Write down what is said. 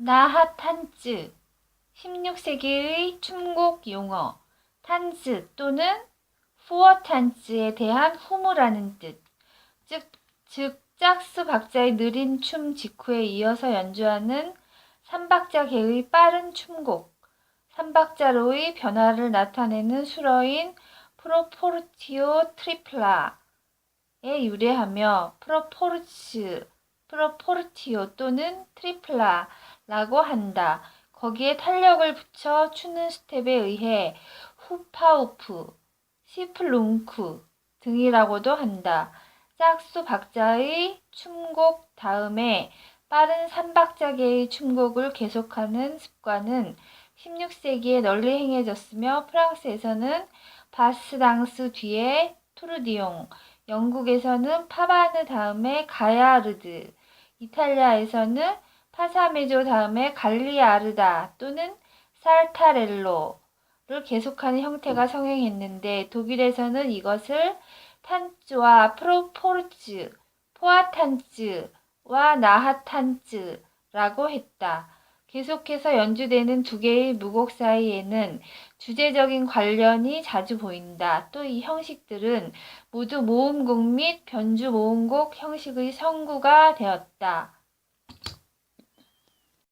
나하탄즈 16세기의 춤곡 용어 탄즈 또는 후어탄즈에 대한 후무라는 뜻. 즉, 즉 짝수 박자의 느린 춤 직후에 이어서 연주하는 삼박자계의 빠른 춤곡. 삼박자로의 변화를 나타내는 수러인 프로포르티오 트리플라에 유래하며 프로포르츠, 프로포르티오 또는 트리플라라고 한다. 거기에 탄력을 붙여 추는 스텝에 의해 후파우프, 시플룽쿠 등이라고도 한다. 짝수 박자의 춤곡 다음에 빠른 삼박자계의 춤곡을 계속하는 습관은 16세기에 널리 행해졌으며 프랑스에서는 바스당스 뒤에 투르디옹, 영국에서는 파바느 다음에 가야르드, 이탈리아에서는 파사메조 다음에 갈리아르다 또는 살타렐로를 계속하는 형태가 성행했는데 독일에서는 이것을 탄츠와 프로포르츠, 포아탄츠와 나하탄츠라고 했다. 계속해서 연주되는 두 개의 무곡 사이에는 주제적인 관련이 자주 보인다. 또 이 형식들은 모두 모음곡 및 변주 모음곡 형식의 성구가 되었다.